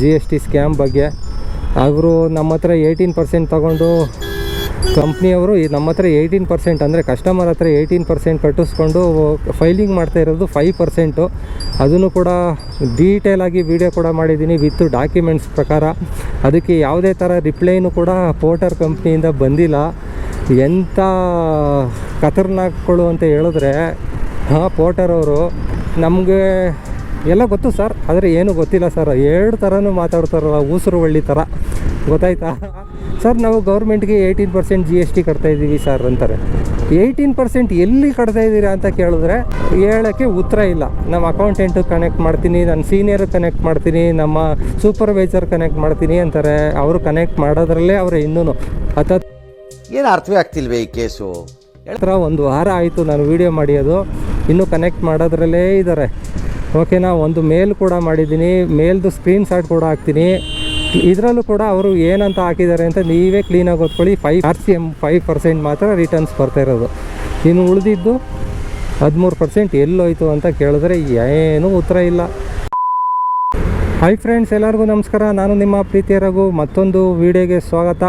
G S T scam ಬಗ್ಗೆ. ಅವರು ನಮ್ಮ ಹತ್ರ ಏಯ್ಟೀನ್ ಪರ್ಸೆಂಟ್ ತಗೊಂಡು ಕಂಪ್ನಿಯವರು ನಮ್ಮ ಹತ್ರ ಏಯ್ಟೀನ್ ಪರ್ಸೆಂಟ್ ಅಂದರೆ ಕಸ್ಟಮರ್ ಹತ್ರ ಏಯ್ಟೀನ್ ಪರ್ಸೆಂಟ್ ಕಟ್ಟಿಸ್ಕೊಂಡು ಫೈಲಿಂಗ್ ಮಾಡ್ತಾ ಇರೋದು ಫೈವ್ ಪರ್ಸೆಂಟು ಅದನ್ನು ಕೂಡ ಡೀಟೇಲಾಗಿ ವಿಡಿಯೋ ಕೂಡ ಮಾಡಿದ್ದೀನಿ ವಿತ್ ಡಾಕ್ಯುಮೆಂಟ್ಸ್ ಪ್ರಕಾರ. ಅದಕ್ಕೆ ಯಾವುದೇ ಥರ ರಿಪ್ಲೈನು ಕೂಡ ಪೋರ್ಟರ್ ಕಂಪ್ನಿಯಿಂದ ಬಂದಿಲ್ಲ. ಎಂಥ ಖತರ್ನಾಕ್ಗಳು ಅಂತ ಹೇಳಿದ್ರೆ, ಹಾಂ ಪೋರ್ಟರ್ ಅವರು, ನಮಗೆ ಎಲ್ಲ ಗೊತ್ತು ಸರ್ ಆದರೆ ಏನೂ ಗೊತ್ತಿಲ್ಲ ಸರ್. ಎರಡು ಥರನೂ ಮಾತಾಡ್ತಾರಲ್ಲ ಉಸಿರು ಒಳ್ಳಿ ಥರ ಗೊತ್ತಾಯ್ತಾ? ಸರ್ ನಾವು ಗೌರ್ಮೆಂಟ್ಗೆ eighteen percent G S T ಕಟ್ತಾ ಇದ್ದೀವಿ ಸರ್ ಅಂತಾರೆ. ಏಯ್ಟೀನ್ ಪರ್ಸೆಂಟ್ ಎಲ್ಲಿ ಕಟ್ತಾ ಇದ್ದೀರಾ ಅಂತ ಕೇಳಿದ್ರೆ ಹೇಳೋಕ್ಕೆ ಉತ್ತರ ಇಲ್ಲ. ನಮ್ಮ ಅಕೌಂಟೆಂಟು ಕನೆಕ್ಟ್ ಮಾಡ್ತೀನಿ ನನ್ನ ಸೀನಿಯರ್ ಕನೆಕ್ಟ್ ಮಾಡ್ತೀನಿ ನಮ್ಮ ಸೂಪರ್ವೈಸರ್ ಕನೆಕ್ಟ್ ಮಾಡ್ತೀನಿ ಅಂತಾರೆ. ಅವರು ಕನೆಕ್ಟ್ ಮಾಡೋದ್ರಲ್ಲೇ ಅವರು ಇನ್ನೂ ಹತ್ತತ್ತು ಏನು ಅರ್ಥವೇ ಆಗ್ತಿಲ್ವೇ ಈ ಕೇಸು? ಹೇಳ್ತಾರ ಒಂದು ವಾರ ಆಯಿತು ನಾನು ವೀಡಿಯೋ ಮಾಡಿಯೋದು ಇನ್ನೂ ಕನೆಕ್ಟ್ ಮಾಡೋದ್ರಲ್ಲೇ ಇದ್ದಾರೆ. ಓಕೆನಾ ಒಂದು ಮೇಲ್ ಕೂಡ ಮಾಡಿದ್ದೀನಿ, ಮೇಲ್ದು ಸ್ಕ್ರೀನ್ ಶಾಟ್ ಕೂಡ ಹಾಕ್ತೀನಿ. ಇದರಲ್ಲೂ ಕೂಡ ಅವರು ಏನಂತ ಹಾಕಿದ್ದಾರೆ ಅಂತ ನೀವೇ ಕ್ಲೀನಾಗಿ ಓದ್ಕೊಳ್ಳಿ five R C M five percent ಮಾತ್ರ ರಿಟರ್ನ್ಸ್ ಬರ್ತಾ ಇರೋದು. ಇನ್ನು ಉಳಿದಿದ್ದು ಹದಿಮೂರು ಪರ್ಸೆಂಟ್ ಎಲ್ಲೋಯ್ತು ಅಂತ ಕೇಳಿದ್ರೆ ಏನೂ ಉತ್ತರ ಇಲ್ಲ. ಹೈ ಫ್ರೆಂಡ್ಸ್ ಎಲ್ಲರಿಗೂ ನಮಸ್ಕಾರ. ನಾನು ನಿಮ್ಮ ಪ್ರೀತಿಯ ಮತ್ತೊಂದು ವೀಡಿಯೋಗೆ ಸ್ವಾಗತ.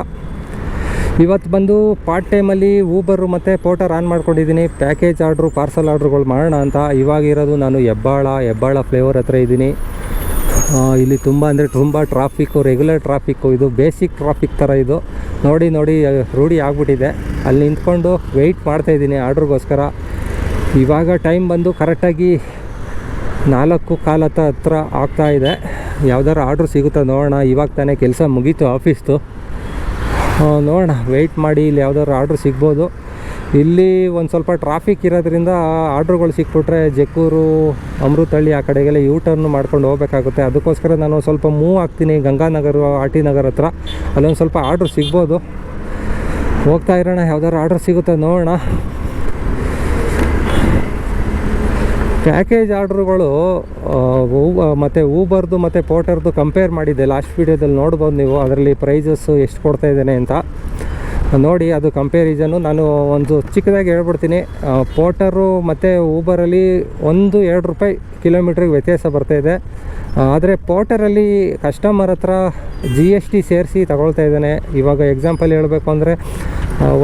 ಇವತ್ತು ಬಂದು ಪಾರ್ಟ್ ಟೈಮಲ್ಲಿ ಊಬರು ಮತ್ತು ಪೋಟರ್ ಆನ್ ಮಾಡ್ಕೊಂಡಿದ್ದೀನಿ. ಪ್ಯಾಕೇಜ್ ಆರ್ಡ್ರು ಪಾರ್ಸಲ್ ಆರ್ಡ್ರುಗಳು ಮಾಡೋಣ ಅಂತ. ಇವಾಗಿರೋದು ನಾನು ಹೆಬ್ಬಾಳ ಹೆಬ್ಬಾಳ ಫ್ಲೇವರ್ ಹತ್ರ ಇದ್ದೀನಿ. ಇಲ್ಲಿ ತುಂಬ ಅಂದರೆ ತುಂಬ ಟ್ರಾಫಿಕ್ಕು ರೆಗ್ಯುಲರ್ ಟ್ರಾಫಿಕ್ಕು ಇದು ಬೇಸಿಕ್ ಟ್ರಾಫಿಕ್ ಥರ ಇದು. ನೋಡಿ ನೋಡಿ ರೂಢಿ ಆಗಿಬಿಟ್ಟಿದೆ. ಅಲ್ಲಿ ನಿಂತ್ಕೊಂಡು ವೆಯ್ಟ್ ಮಾಡ್ತಾಯಿದ್ದೀನಿ ಆರ್ಡ್ರಿಗೋಸ್ಕರ ಇವಾಗ ಟೈಮ್ ಬಂದು ಕರೆಕ್ಟಾಗಿ ನಾಲ್ಕು ಕಾಲ ಹತ್ರ ಆಗ್ತಾ ಇದೆ. ಯಾವ್ದಾರು ಆರ್ಡ್ರ್ ಸಿಗುತ್ತಾ ನೋಡೋಣ. ಇವಾಗ ತಾನೇ ಕೆಲಸ ಮುಗೀತು ಆಫೀಸ್ದು ನೋಡೋಣ. ವೆಯ್ಟ್ ಮಾಡಿ ಇಲ್ಲಿ ಯಾವುದಾದ್ರು ಆರ್ಡ್ರ್ ಸಿಗ್ಬೋದು. ಇಲ್ಲಿ ಒಂದು ಸ್ವಲ್ಪ ಟ್ರಾಫಿಕ್ ಇರೋದ್ರಿಂದ ಆರ್ಡ್ರ್ಗಳು ಸಿಕ್ಬಿಟ್ರೆ ಜಕ್ಕೂರು ಅಮೃತಹಳ್ಳಿ ಆ ಕಡೆಗೆಲ್ಲ ಯೂ ಟರ್ನ್ ಮಾಡ್ಕೊಂಡು ಹೋಗಬೇಕಾಗುತ್ತೆ. ಅದಕ್ಕೋಸ್ಕರ ನಾನು ಸ್ವಲ್ಪ ಮೂವ್ ಆಗ್ತೀನಿ ಗಂಗಾನಗರ, ಆರ್ ಟಿ ನಗರ್ ಹತ್ರ. ಅಲ್ಲೊಂದು ಸ್ವಲ್ಪ ಆರ್ಡ್ರ್ ಸಿಗ್ಬೋದು. ಹೋಗ್ತಾ ಇರೋಣ, ಯಾವ್ದಾದ್ರು ಆರ್ಡ್ರ್ ಸಿಗುತ್ತೆ ನೋಡೋಣ. ಪ್ಯಾಕೇಜ್ ಆರ್ಡ್ರುಗಳು ಮತ್ತು ಊಬರ್ದು ಮತ್ತು ಪೋಟರ್ದು ಕಂಪೇರ್ ಮಾಡಿದ್ದೆ. ಲಾಸ್ಟ್ ವೀಡಿಯೋದಲ್ಲಿ ನೋಡ್ಬೋದು ನೀವು ಅದರಲ್ಲಿ ಪ್ರೈಸಸ್ಸು ಎಷ್ಟು ಕೊಡ್ತಾ ಇದ್ದೇನೆ ಅಂತ. ನೋಡಿ, ಅದು ಕಂಪೇರಿಸನ್ನು ನಾನು ಒಂದು ಚಿಕ್ಕದಾಗಿ ಹೇಳ್ಬಿಡ್ತೀನಿ. ಪೋಟರು ಮತ್ತು ಊಬರಲ್ಲಿ ಒಂದು ಎರಡು ರೂಪಾಯಿ ಕಿಲೋಮೀಟ್ರಿಗೆ ವ್ಯತ್ಯಾಸ ಬರ್ತಾಯಿದೆ ಆದರೆ ಪೋಟರಲ್ಲಿ ಕಸ್ಟಮರ್ ಹತ್ರ ಜಿ ಎಸ್ ಟಿ ಸೇರಿಸಿ ತಗೊಳ್ತಾ ಇದ್ದಾನೆ. ಇವಾಗ ಎಕ್ಸಾಂಪಲ್ ಹೇಳಬೇಕು ಅಂದರೆ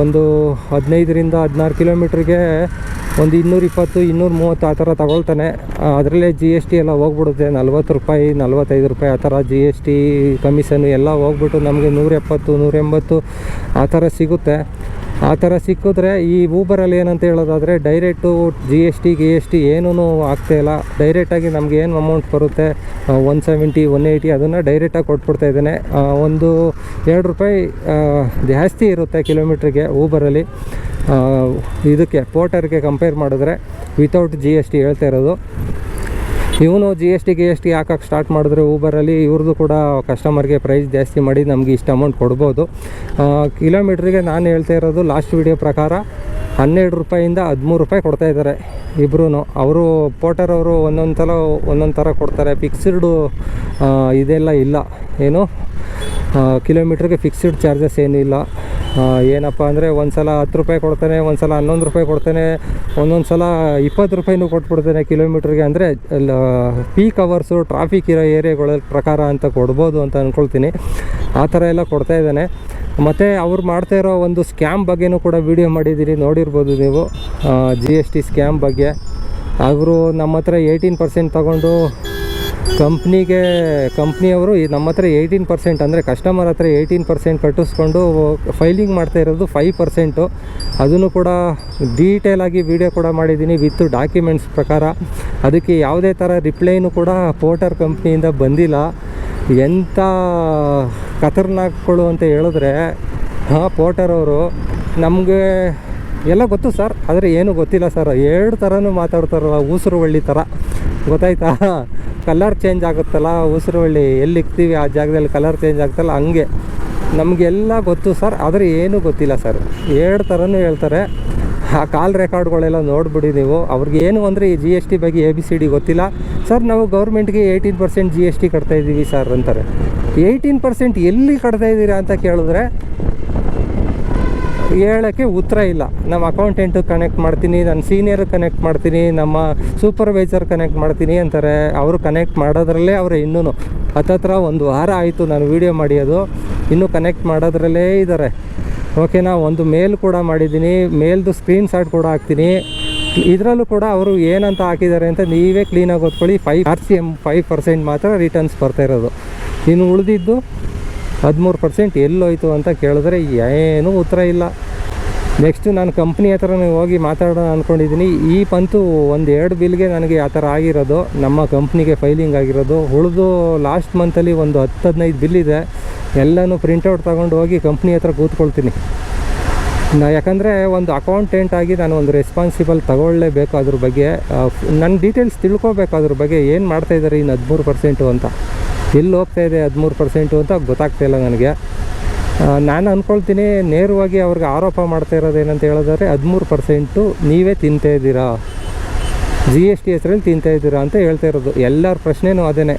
ಒಂದು ಹದಿನೈದರಿಂದ ಹದಿನಾರು ಕಿಲೋಮೀಟ್ರಿಗೆ ಒಂದು ಇನ್ನೂರು ಇಪ್ಪತ್ತು, ಇನ್ನೂರು ಮೂವತ್ತು ಆ ಥರ ತಗೊಳ್ತಾನೆ. ಅದರಲ್ಲೇ ಜಿ ಎಸ್ ಟಿ ಎಲ್ಲ ಹೋಗ್ಬಿಡುತ್ತೆ. ನಲ್ವತ್ತು ರೂಪಾಯಿ, ನಲ್ವತ್ತೈದು ರೂಪಾಯಿ ಆ ಥರ ಜಿ ಎಸ್ ಟಿ ಕಮಿಷನ್ ಎಲ್ಲ ಹೋಗ್ಬಿಟ್ಟು ನಮಗೆ ನೂರ ಎಪ್ಪತ್ತು ನೂರ ಎಂಬತ್ತು ಆ ಥರ ಸಿಗುತ್ತೆ. ಆ ಥರ ಸಿಕ್ಕಿದ್ರೆ ಈ ಊಬರಲ್ಲಿ ಏನಂತ ಹೇಳೋದಾದರೆ ಡೈರೆಕ್ಟು ಜಿ ಎಸ್ ಟಿ ಗಿ ಎಸ್ ಟಿ ಏನೂ ಆಗ್ತಾಯಿಲ್ಲ ಡೈರೆಕ್ಟಾಗಿ ನಮಗೆ ಏನು ಅಮೌಂಟ್ ಬರುತ್ತೆ? ಒನ್ ಸೆವೆಂಟಿ ಒನ್ ಏಯ್ಟಿ ಅದನ್ನು ಡೈರೆಕ್ಟಾಗಿ ಕೊಟ್ಬಿಡ್ತಾ ಇದ್ದೇನೆ. ಒಂದು ಎರಡು ರೂಪಾಯಿ ಜಾಸ್ತಿ ಇರುತ್ತೆ ಕಿಲೋಮೀಟ್ರಿಗೆ ಊಬರಲ್ಲಿ ಇದಕ್ಕೆ ಪೋರ್ಟರ್ಗೆ ಕಂಪೇರ್ ಮಾಡಿದ್ರೆ ವಿತೌಟ್ ಜಿ ಎಸ್ ಟಿ ಹೇಳ್ತಾ ಇರೋದು. ಇವನು ಜಿ ಎಸ್ ಟಿ ಗಿ ಎಸ್ ಟಿ ಹಾಕಕ್ಕೆ ಸ್ಟಾರ್ಟ್ ಮಾಡಿದ್ರೆ ಊಬರಲ್ಲಿ ಇವ್ರದ್ದು ಕೂಡ ಕಸ್ಟಮರ್ಗೆ ಪ್ರೈಸ್ ಜಾಸ್ತಿ ಮಾಡಿ ನಮಗೆ ಇಷ್ಟು ಅಮೌಂಟ್ ಕೊಡ್ಬೋದು. ಕಿಲೋಮೀಟ್ರಿಗೆ ನಾನು ಹೇಳ್ತಾ ಇರೋದು ಲಾಸ್ಟ್ ವಿಡಿಯೋ ಪ್ರಕಾರ ಹನ್ನೆರಡು ರೂಪಾಯಿಂದ ಹದಿಮೂರು ರೂಪಾಯಿ ಕೊಡ್ತಾ ಇದ್ದಾರೆ ಇಬ್ಬರೂ ಅವರು ಪೋಟರ್ ಅವರು ಒಂದೊಂದು ಸಲ ಒಂದೊಂದು ಥರ ಕೊಡ್ತಾರೆ. ಫಿಕ್ಸ್ಡು ಇದೆಲ್ಲ ಇಲ್ಲ. ಏನು? ಕಿಲೋಮೀಟ್ರಿಗೆ ಫಿಕ್ಸ್ಡ್ ಚಾರ್ಜಸ್ ಇಲ್ಲ ಏನಪ್ಪ ಅಂದರೆ ಒಂದು ಸಲ ಹತ್ತು ರೂಪಾಯಿ ಕೊಡ್ತಾನೆ ಒಂದು ಸಲ ಹನ್ನೊಂದು ರೂಪಾಯಿ ಕೊಡ್ತಾನೆ, ಒಂದೊಂದು ಸಲ ಇಪ್ಪತ್ತು ರೂಪಾಯಿನೂ ಕೊಟ್ಬಿಡ್ತಾನೆ ಕಿಲೋಮೀಟ್ರಿಗೆ ಅಂದರೆ ಪೀಕ್ ಅವರ್ಸು ಟ್ರಾಫಿಕ್ ಇರೋ ಏರಿಯಾಗಳ ಪ್ರಕಾರ ಅಂತ ಕೊಡ್ಬೋದು ಅಂತ ಅಂದ್ಕೊಳ್ತೀನಿ ಆ ಥರ ಎಲ್ಲ ಕೊಡ್ತಾ ಇದ್ದಾನೆ. ಮತ್ತು ಅವ್ರು ಮಾಡ್ತಾ ಇರೋ ಒಂದು ಸ್ಕ್ಯಾಮ್ ಬಗ್ಗೆನೂ ಕೂಡ ವೀಡಿಯೋ ಮಾಡಿದ್ದೀರಿ, ನೋಡಿರ್ಬೋದು ನೀವು. ಜಿ ಎಸ್ ಟಿ ಸ್ಕ್ಯಾಮ್ ಬಗ್ಗೆ. ಅವರು ನಮ್ಮ ಹತ್ರ ಏಯ್ಟೀನ್ ಪರ್ಸೆಂಟ್ ತಗೊಂಡು ಕಂಪ್ನಿಗೆ, ಕಂಪ್ನಿಯವರು ಈ ನಮ್ಮ ಹತ್ರ ಏಯ್ಟೀನ್ ಪರ್ಸೆಂಟ್ ಅಂದರೆ ಕಸ್ಟಮರ್ ಹತ್ರ ಏಯ್ಟೀನ್ ಪರ್ಸೆಂಟ್ ಕಟ್ಟಿಸ್ಕೊಂಡು ಫೈಲಿಂಗ್ ಮಾಡ್ತಾ ಇರೋದು ಫೈವ್ ಪರ್ಸೆಂಟು ಅದನ್ನು ಕೂಡ ಡೀಟೇಲಾಗಿ ವಿಡಿಯೋ ಕೂಡ ಮಾಡಿದ್ದೀನಿ ವಿತ್ ಡಾಕ್ಯುಮೆಂಟ್ಸ್ ಪ್ರಕಾರ. ಅದಕ್ಕೆ ಯಾವುದೇ ಥರ ರಿಪ್ಲೈನು ಕೂಡ ಪೋರ್ಟರ್ ಕಂಪ್ನಿಯಿಂದ ಬಂದಿಲ್ಲ. ಎಂಥ ಖತರ್ನಾಕ್ಗಳು ಅಂತ ಹೇಳಿದ್ರೆ, ಹಾಂ ಪೋರ್ಟರ್ ಅವರು, ನಮಗೆ ಎಲ್ಲ ಗೊತ್ತು ಸರ್, ಆದರೆ ಏನೂ ಗೊತ್ತಿಲ್ಲ ಸರ್. ಎರಡು ಥರನೂ ಮಾತಾಡ್ತಾರಲ್ಲ ಊಸರು ಒಳ್ಳಿ ಥರ ಗೊತ್ತಾಯ್ತಾ? ಕಲರ್ ಚೇಂಜ್ ಆಗುತ್ತಲ್ಲ ಉಸಿರು ಒಳ್ಳಿ ಎಲ್ಲಿ ಇಕ್ತೀವಿ ಆ ಜಾಗದಲ್ಲಿ ಕಲರ್ ಚೇಂಜ್ ಆಗುತ್ತಲ್ಲ ಹಂಗೆ. ನಮಗೆಲ್ಲ ಗೊತ್ತು ಸರ್ ಆದರೆ ಏನೂ ಗೊತ್ತಿಲ್ಲ ಸರ್ ಎರಡು ಥರನೂ ಹೇಳ್ತಾರೆ. ಆ ಕಾಲ್ ರೆಕಾರ್ಡ್ಗಳೆಲ್ಲ ನೋಡಿಬಿಡಿ ನೀವು. ಅವ್ರಿಗೆ ಏನು ಅಂದರೆ ಈ ಜಿ ಎಸ್ ಟಿ ಬಗ್ಗೆ ಎ ಬಿ ಸಿ ಡಿ ಗೊತ್ತಿಲ್ಲ. ಸರ್ ನಾವು ಗೌರ್ಮೆಂಟ್ಗೆ eighteen percent G S T ಕಟ್ತಾಯಿದ್ದೀವಿ sir ಅಂತಾರೆ. ಏಯ್ಟೀನ್ ಪರ್ಸೆಂಟ್ ಎಲ್ಲಿ ಕಟ್ತಾ ಇದ್ದೀರಾ ಅಂತ ಕೇಳಿದ್ರೆ ಹೇಳೋಕ್ಕೆ ಉತ್ತರ ಇಲ್ಲ. ನಮ್ಮ ಅಕೌಂಟೆಂಟು ಕನೆಕ್ಟ್ ಮಾಡ್ತೀನಿ, ನನ್ನ ಸೀನಿಯರ್ ಕನೆಕ್ಟ್ ಮಾಡ್ತೀನಿ, ನಮ್ಮ ಸೂಪರ್ವೈಸರ್ ಕನೆಕ್ಟ್ ಮಾಡ್ತೀನಿ ಅಂತಾರೆ. ಅವರು ಕನೆಕ್ಟ್ ಮಾಡೋದ್ರಲ್ಲೇ ಅವರು ಇನ್ನೂ ಹತ್ತತ್ರ ಒಂದು ವಾರ ಆಯಿತು ನಾನು ವೀಡಿಯೋ ಮಾಡಿ ಅದು ಇನ್ನೂ ಕನೆಕ್ಟ್ ಮಾಡೋದ್ರಲ್ಲೇ ಇದ್ದಾರೆ. ಓಕೆನಾ ಒಂದು ಮೇಲ್ ಕೂಡ ಮಾಡಿದ್ದೀನಿ. ಮೇಲ್ದು ಸ್ಕ್ರೀನ್ ಶಾಟ್ ಕೂಡ ಹಾಕ್ತೀನಿ. ಇದರಲ್ಲೂ ಕೂಡ ಅವರು ಏನಂತ ಹಾಕಿದ್ದಾರೆ ಅಂತ ನೀವೇ ಕ್ಲೀನಾಗಿ ಓದ್ಕೊಳ್ಳಿ. Five R C M five percent ಮಾತ್ರ ರಿಟರ್ನ್ಸ್ ಬರ್ತಾ ಇರೋದು. ಇನ್ನು ಉಳಿದಿದ್ದು ಹದಿಮೂರು ಪರ್ಸೆಂಟ್ ಎಲ್ಲೋಯ್ತು ಅಂತ ಕೇಳಿದ್ರೆ ಏನೂ ಉತ್ತರ ಇಲ್ಲ. ನೆಕ್ಸ್ಟು ನಾನು ಕಂಪ್ನಿ ಹತ್ರ ಹೋಗಿ ಮಾತಾಡೋಣ ಅಂದ್ಕೊಂಡಿದ್ದೀನಿ ಈ ಪಂತು ಒಂದು ಎರಡು ಬಿಲ್ಗೆ ನನಗೆ ಆ ಥರ ಆಗಿರೋದು. ನಮ್ಮ ಕಂಪ್ನಿಗೆ ಫೈಲಿಂಗ್ ಆಗಿರೋದು. ಉಳಿದು ಲಾಸ್ಟ್ ಮಂತಲ್ಲಿ ಒಂದು ಹತ್ತು ಹದಿನೈದು ಬಿಲ್ ಇದೆ. ಎಲ್ಲನೂ ಪ್ರಿಂಟೌಟ್ ತೊಗೊಂಡು ಹೋಗಿ ಕಂಪ್ನಿ ಹತ್ರ ಕೂತ್ಕೊಳ್ತೀನಿ. ನಾ ಯಾಕಂದರೆ ಒಂದು ಅಕೌಂಟೆಂಟ್ ಆಗಿ ನಾನು ಒಂದು ರೆಸ್ಪಾನ್ಸಿಬಲ್ ತಗೊಳ್ಳೇಬೇಕು ಅದ್ರ ಬಗ್ಗೆ. ನನ್ನ ಡೀಟೇಲ್ಸ್ ತಿಳ್ಕೊಬೇಕು ಅದ್ರ ಬಗ್ಗೆ. ಏನು ಮಾಡ್ತಾ ಇದ್ದಾರೆ ಇನ್ನು ಹದಿಮೂರು ಪರ್ಸೆಂಟು ಅಂತ? ಎಲ್ಲಿ ಹೋಗ್ತಾಯಿದೆ ಹದಿಮೂರು ಪರ್ಸೆಂಟು ಅಂತ ಗೊತ್ತಾಗ್ತಾ ಇಲ್ಲ ನನಗೆ. ನಾನು ಅಂದ್ಕೊಳ್ತೀನಿ ನೇರವಾಗಿ ಅವ್ರಿಗೆ ಆರೋಪ ಮಾಡ್ತಾ ಇರೋದು ಏನಂತ ಹೇಳಿದ್ರೆ ಹದಿಮೂರು ಪರ್ಸೆಂಟು ನೀವೇ ತಿಂತಾ ಇದ್ದೀರಾ? ಜಿ ಎಸ್ ಟಿ ಹೆಸರಲ್ಲಿ ತಿಂತಾ ಇದ್ದೀರಾ ಅಂತ ಹೇಳ್ತಾ ಇರೋದು. ಎಲ್ಲರ ಪ್ರಶ್ನೆನೂ ಅದೇನೆ.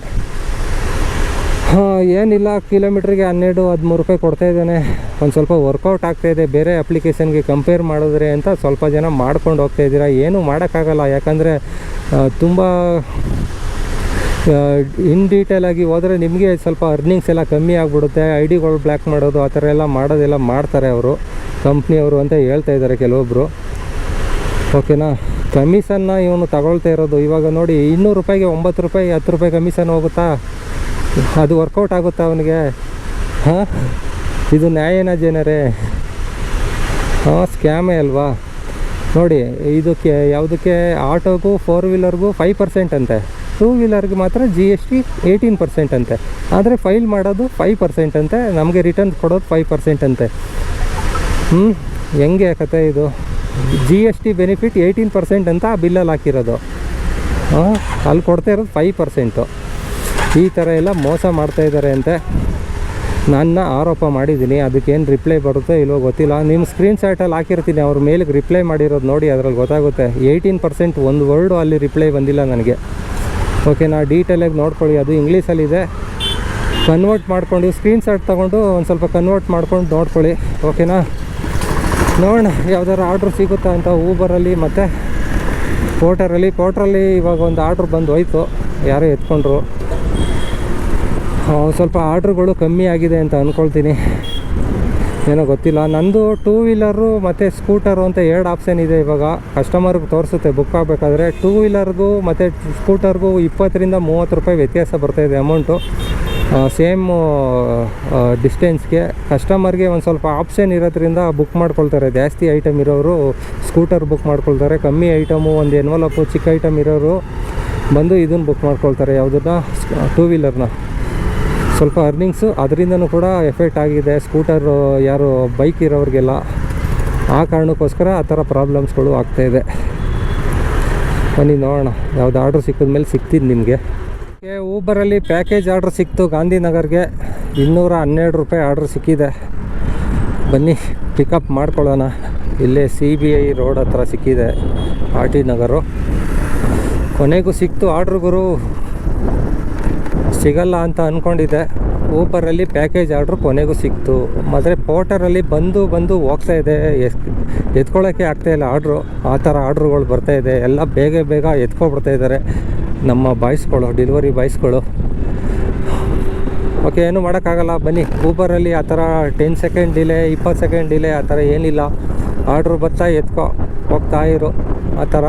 ಹಾಂ, ಏನಿಲ್ಲ ಕಿಲೋಮೀಟ್ರಿಗೆ ಹನ್ನೆರಡು, ಹದಿಮೂರು ರೂಪಾಯಿ ಕೊಡ್ತಾ ಇದ್ದಾನೆ. ಒಂದು ಸ್ವಲ್ಪ ವರ್ಕೌಟ್ ಆಗ್ತಾ ಇದೆ. ಬೇರೆ ಅಪ್ಲಿಕೇಶನ್ಗೆ ಕಂಪೇರ್ ಮಾಡಿದ್ರೆ ಅಂತ ಸ್ವಲ್ಪ ಜನ ಮಾಡ್ಕೊಂಡು ಹೋಗ್ತಾ ಇದ್ದೀರಾ? ಏನೂ ಮಾಡೋಕ್ಕಾಗಲ್ಲ. ಯಾಕಂದರೆ ತುಂಬ ಇನ್ ಡೀಟೇಲ್ ಆಗಿ ಹೋದರೆ ನಿಮಗೆ ಸ್ವಲ್ಪ ಅರ್ನಿಂಗ್ಸ್ ಎಲ್ಲ ಕಮ್ಮಿ ಆಗಿಬಿಡುತ್ತೆ ಐ ಡಿಗಳು ಬ್ಲ್ಯಾಕ್ ಮಾಡೋದು, ಆ ಥರ ಎಲ್ಲ ಮಾಡೋದೆಲ್ಲ ಮಾಡ್ತಾರೆ ಅವರು ಕಂಪ್ನಿಯವರು ಅಂತ ಹೇಳ್ತಾ ಇದ್ದಾರೆ ಕೆಲವೊಬ್ಬರು ಓಕೆನಾ ಕಮಿಷನ್ನ ಇವನು ತಗೊಳ್ತಾ ಇರೋದು. ಇವಾಗ ನೋಡಿ, ಇನ್ನೂರು ರೂಪಾಯಿಗೆ ಒಂಬತ್ತು ರೂಪಾಯಿ, ಹತ್ತು ರೂಪಾಯಿ ಕಮಿಷನ್ ಹೋಗುತ್ತಾ? ಅದು ವರ್ಕೌಟ್ ಆಗುತ್ತಾ ಅವನಿಗೆ? ಹಾಂ? ಇದು ನ್ಯಾಯನ ಜನರೇ. ಹಾಂ ಸ್ಕ್ಯಾಮೇ ಅಲ್ವಾ? ನೋಡಿ, ಇದಕ್ಕೆ ಯಾವುದಕ್ಕೆ ಆಟೋಗೂ ಫೋರ್ ವೀಲರ್ಗೂ ಫೈವ್ ಪರ್ಸೆಂಟ್ ಅಂತೆ. ಟೂ ವೀಲರ್ಗೆ ಮಾತ್ರ G S T eighteen percent ಅಂತೆ. ಆದರೆ ಫೈಲ್ ಮಾಡೋದು ಫೈವ್ ಪರ್ಸೆಂಟ್ ಅಂತೆ, ನಮಗೆ ರಿಟರ್ನ್ ಕೊಡೋದು ಫೈವ್ ಪರ್ಸೆಂಟ್ ಅಂತೆ. ಹ್ಞೂ ಹೆಂಗೆ ಕತೆ ಇದು? G S T benefit eighteen percent ಅಂತ ಆ ಬಿಲ್ಲಲ್ಲಿ ಹಾಕಿರೋದು. ಹಾಂ, ಅಲ್ಲಿ ಕೊಡ್ತಾ ಇರೋದು ಫೈವ್ ಪರ್ಸೆಂಟು ಈ ಥರ ಎಲ್ಲ ಮೋಸ ಮಾಡ್ತಾ ಇದ್ದಾರೆ ಅಂತೆ. ನನ್ನ ಆರೋಪ ಮಾಡಿದ್ದೀನಿ, ಅದಕ್ಕೇನು ರಿಪ್ಲೈ ಬರುತ್ತೋ ಇಲ್ಲೋ ಗೊತ್ತಿಲ್ಲ. ನಿಮ್ಮ ಸ್ಕ್ರೀನ್ ಶಾಟಲ್ಲಿ ಹಾಕಿರ್ತೀನಿ, ಅವ್ರ ಮೇಲಿಗೆ ರಿಪ್ಲೈ ಮಾಡಿರೋದು ನೋಡಿ, ಅದ್ರಲ್ಲಿ ಗೊತ್ತಾಗುತ್ತೆ. ಏಯ್ಟೀನ್ ಪರ್ಸೆಂಟ್ ಒಂದು ವರ್ಡು ಅಲ್ಲಿ ರಿಪ್ಲೈ ಬಂದಿಲ್ಲ ನನಗೆ. ಓಕೆನಾ ಡೀಟೇಲಾಗಿ ನೋಡ್ಕೊಳ್ಳಿ, ಅದು ಇಂಗ್ಲೀಷಲ್ಲಿದೆ ಕನ್ವರ್ಟ್ ಮಾಡ್ಕೊಂಡು ಸ್ಕ್ರೀನ್ ಶಾಟ್ ತೊಗೊಂಡು ಒಂದು ಸ್ವಲ್ಪ ಕನ್ವರ್ಟ್ ಮಾಡ್ಕೊಂಡು ನೋಡ್ಕೊಳ್ಳಿ ಓಕೆನಾ ನೋಡೋಣ ಯಾವ್ದಾದ್ರು ಆರ್ಡ್ರ್ ಸಿಗುತ್ತಾ ಅಂತ ಊಬರಲ್ಲಿ ಮತ್ತು ಪೋಟರಲ್ಲಿ ಪೋಟ್ರಲ್ಲಿ ಇವಾಗ ಒಂದು ಆರ್ಡ್ರ್ ಬಂದು ಹೋಯ್ತು, ಯಾರೋ ಎತ್ಕೊಂಡ್ರು. ಸ್ವಲ್ಪ ಆರ್ಡ್ರ್ಗಳು ಕಮ್ಮಿ ಆಗಿದೆ ಅಂತ ಅಂದ್ಕೊಳ್ತೀನಿ ಏನೋ ಗೊತ್ತಿಲ್ಲ. ನಂದು ಟೂ ವೀಲರು ಮತ್ತು ಸ್ಕೂಟರು ಅಂತ ಎರಡು ಆಪ್ಷನ್ ಇದೆ ಇವಾಗ. ಕಸ್ಟಮರ್ಗೆ ತೋರಿಸುತ್ತೆ ಬುಕ್ ಆಗಬೇಕಾದ್ರೆ. ಟೂ ವೀಲರ್ಗೂ ಮತ್ತು ಸ್ಕೂಟರ್ಗೂ ಇಪ್ಪತ್ತರಿಂದ ಮೂವತ್ತು ರೂಪಾಯಿ ವ್ಯತ್ಯಾಸ ಬರ್ತಾಯಿದೆ ಅಮೌಂಟು ಸೇಮ್ ಡಿಸ್ಟೆನ್ಸ್ಗೆ ಕಸ್ಟಮರ್ಗೆ ಒಂದು ಸ್ವಲ್ಪ ಆಪ್ಷನ್ ಇರೋದ್ರಿಂದ ಬುಕ್ ಮಾಡ್ಕೊಳ್ತಾರೆ. ಜಾಸ್ತಿ ಐಟಮ್ ಇರೋರು ಸ್ಕೂಟರ್ ಬುಕ್ ಮಾಡ್ಕೊಳ್ತಾರೆ. ಕಮ್ಮಿ ಐಟಮು ಒಂದು ಎನ್ವಲಪ್ಪು ಚಿಕ್ಕ ಐಟಮ್ ಇರೋರು ಬಂದು ಇದನ್ನು ಬುಕ್ ಮಾಡ್ಕೊಳ್ತಾರೆ. ಯಾವುದನ್ನ? ಟೂ ವೀಲರ್ನ ಸ್ವಲ್ಪ ಅರ್ನಿಂಗ್ಸು ಅದರಿಂದನೂ ಕೂಡ ಎಫೆಕ್ಟ್ ಆಗಿದೆ. ಸ್ಕೂಟರು ಯಾರು ಬೈಕ್ ಇರೋರಿಗೆಲ್ಲ. ಆ ಕಾರಣಕ್ಕೋಸ್ಕರ ಆ ಥರ ಪ್ರಾಬ್ಲಮ್ಸ್ಗಳು ಆಗ್ತಾಯಿದೆ ಬನ್ನಿ ನೋಡೋಣ. ಯಾವ್ದು ಆರ್ಡ್ರ್ ಸಿಕ್ಕಿದ ಮೇಲೆ ಸಿಕ್ತಿದ್ದು ನಿಮಗೆ. ಊಬರಲ್ಲಿ ಪ್ಯಾಕೇಜ್ ಆರ್ಡ್ರ್ ಸಿಕ್ತು ಗಾಂಧಿನಗರ್ಗೆ. ಇನ್ನೂರ ಹನ್ನೆರಡು ರೂಪಾಯಿ ಆರ್ಡ್ರ್ ಸಿಕ್ಕಿದೆ. ಬನ್ನಿ ಪಿಕಪ್ ಮಾಡ್ಕೊಳ್ಳೋಣ. ಇಲ್ಲೇ ಸಿ ಬಿ ಐ ರೋಡ್ ಹತ್ರ ಸಿಕ್ಕಿದೆ. R T Nagar. ಕೊನೆಗೂ ಸಿಕ್ತು ಆರ್ಡ್ರ್ ಸಿಗಲ್ಲ ಅಂತ ಅಂದ್ಕೊಂಡಿದ್ದೆ ಊಬರಲ್ಲಿ ಪ್ಯಾಕೇಜ್ ಆರ್ಡ್ರು ಕೊನೆಗೂ ಸಿಕ್ತು. ಮತ್ತು ಪೋರ್ಟರಲ್ಲಿ ಬಂದು ಬಂದು ಹೋಗ್ತಾ ಇದೆ. ಎಸ್ ಎತ್ಕೊಳ್ಳೋಕ್ಕೆ ಆಗ್ತಾಯಿಲ್ಲ ಆರ್ಡ್ರು ಆ ಥರ ಆರ್ಡ್ರುಗಳು ಬರ್ತಾಯಿದೆ ಎಲ್ಲ ಬೇಗ ಬೇಗ ಎತ್ಕೊಬಿಡ್ತಾ ಇದ್ದಾರೆ. ನಮ್ಮ ಬಾಯ್ಸ್ಗಳು ಡೆಲಿವರಿ ಬಾಯ್ಸ್ಗಳು ಓಕೆ ಏನು ಮಾಡೋಕ್ಕಾಗಲ್ಲ. ಬನ್ನಿ. ಊಬರಲ್ಲಿ ಆ ಥರ ಟೆನ್ ಸೆಕೆಂಡ್ ಡಿಲೇ ಇಪ್ಪತ್ತು ಸೆಕೆಂಡ್ ಡಿಲೇ ಆ ಥರ ಏನಿಲ್ಲ. ಆರ್ಡ್ರು ಬರ್ತಾ ಎತ್ಕೊ, ಹೋಗ್ತಾ ಇರು. ಆ ಥರ.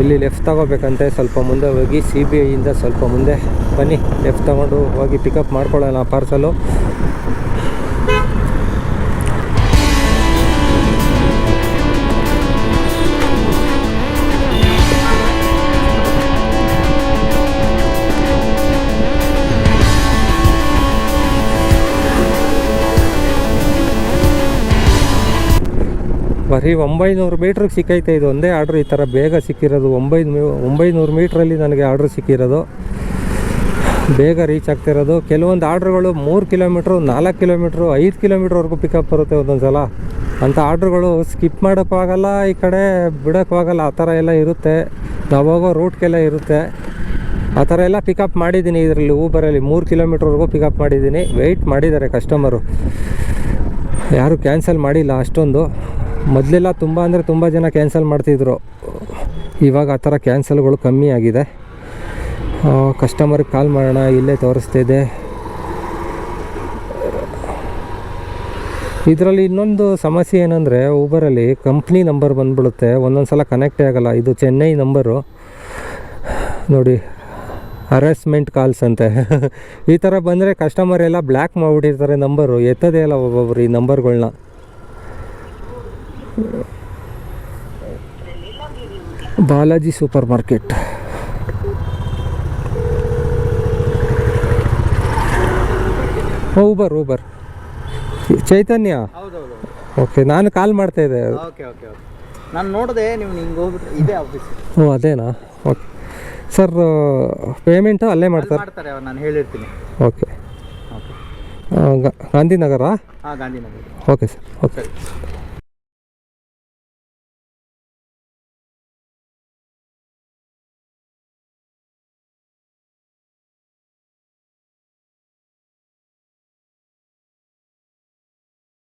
ಇಲ್ಲಿ ಲೆಫ್ಟ್ ತಗೋಬೇಕಂತೆ. ಸ್ವಲ್ಪ ಮುಂದೆ ಹೋಗಿ ಸಿ ಬಿ ಐಯಿಂದ ಸ್ವಲ್ಪ ಮುಂದೆ ಬನ್ನಿ. ಲೆಫ್ಟ್ ತಗೊಂಡು ಹೋಗಿ ಪಿಕಪ್ ಮಾಡ್ಕೊಳ್ಳೋಣ ಪಾರ್ಸಲು ಬರೀ ಒಂಬೈನೂರು ಮೀಟ್ರಿಗೆ ಸಿಕ್ಕೈತೆ ಇದು ಒಂದೇ ಆರ್ಡ್ರ್. ಈ ಥರ ಬೇಗ ಸಿಕ್ಕಿರೋದು ಒಂಬೈನೂ ಒಂಬೈನೂರು ಮೀಟ್ರಲ್ಲಿ ನನಗೆ ಆರ್ಡ್ರ್ ಸಿಕ್ಕಿರೋದು. ಬೇಗ ರೀಚ್ ಆಗ್ತಿರೋದು. ಕೆಲವೊಂದು ಆರ್ಡ್ರ್ಗಳು ಮೂರು ಕಿಲೋಮೀಟ್ರು, ನಾಲ್ಕು ಕಿಲೋಮೀಟ್ರು, ಐದು ಕಿಲೋಮೀಟ್ರ್ವರೆಗೂ ಪಿಕಪ್ ಬರುತ್ತೆ ಒಂದೊಂದು ಸಲ ಅಂಥ ಆರ್ಡ್ರ್ಗಳು ಸ್ಕಿಪ್ ಮಾಡೋಕ್ಕಾಗಲ್ಲ ಈ ಕಡೆ ಬಿಡೋಕ್ಕಾಗಲ್ಲ ಆ ಥರ ಎಲ್ಲ ಇರುತ್ತೆ. ನಾವು ಹೋಗೋ ರೂಟ್ಗೆಲ್ಲ ಇರುತ್ತೆ. ಆ ಥರ ಎಲ್ಲ ಪಿಕಪ್ ಮಾಡಿದ್ದೀನಿ ಇದರಲ್ಲಿ ಊಬರಲ್ಲಿ ಮೂರು ಕಿಲೋಮೀಟ್ರ್ವರೆಗೂ ಪಿಕಪ್ ಮಾಡಿದ್ದೀನಿ. ವೆಯ್ಟ್ ಮಾಡಿದ್ದಾರೆ ಕಸ್ಟಮರು ಯಾರು ಕ್ಯಾನ್ಸಲ್ ಮಾಡಿಲ್ಲ ಅಷ್ಟೊಂದು. ಮೊದಲೆಲ್ಲ ತುಂಬ ಅಂದರೆ ತುಂಬ ಜನ ಕ್ಯಾನ್ಸಲ್ ಮಾಡ್ತಿದ್ರು. ಇವಾಗ ಆ ಥರ ಕ್ಯಾನ್ಸಲ್ಗಳು ಕಮ್ಮಿ ಆಗಿದೆ. ಕಸ್ಟಮರ್ಗೆ ಕಾಲ್ ಮಾಡೋಣ, ಇಲ್ಲೇ ತೋರಿಸ್ತಿದೆ. ಇದರಲ್ಲಿ ಇನ್ನೊಂದು ಸಮಸ್ಯೆ ಏನಂದರೆ ಊಬರಲ್ಲಿ ಕಂಪ್ನಿ ನಂಬರ್ ಬಂದ್ಬಿಡುತ್ತೆ. ಒಂದೊಂದು ಸಲ ಕನೆಕ್ಟೇ ಆಗಲ್ಲ. ಇದು ಚೆನ್ನೈ ನಂಬರು ನೋಡಿ ಹರಾಸ್ಮೆಂಟ್ ಕಾಲ್ಸ್ ಅಂತೆ. ಈ ಥರ ಬಂದರೆ ಕಸ್ಟಮರ್ ಎಲ್ಲ ಬ್ಲ್ಯಾಕ್ ಮಾಡಿಬಿಟ್ಟಿರ್ತಾರೆ ನಂಬರು ಎತ್ತದೇ ಇಲ್ಲ ಒಬ್ಬೊಬ್ರು ಈ ನಂಬರ್ಗಳ್ನ Balaji supermarket. Uber Uber Chaitanya? Okay ನಾನು ಕಾಲ್ ಮಾಡ್ತಾ ಇದ್ದೆ. ಓಕೆ ಓಕೆ ಓಕೆ ನಾನು ನೋಡಿದೆ ನೀವು ಹಿಂಗೆ ಹೋಗ್ಬಿಟ್ಟು ಇದೇ ಆಫೀಸ್ ಹ್ಞೂ ಅದೇನಾ? ಓಕೆ ಸರ್ ಪೇಮೆಂಟು ಅಲ್ಲೇ ಮಾಡ್ತಾರೆ? ಮಾಡ್ತಾರೆ ನಾನು ಹೇಳಿರ್ತೀನಿ. ಓಕೆ ಗಾಂಧಿನಗರ? ಹಾಂ ಗಾಂಧಿನಗರ. Okay sir. ಓಕೆ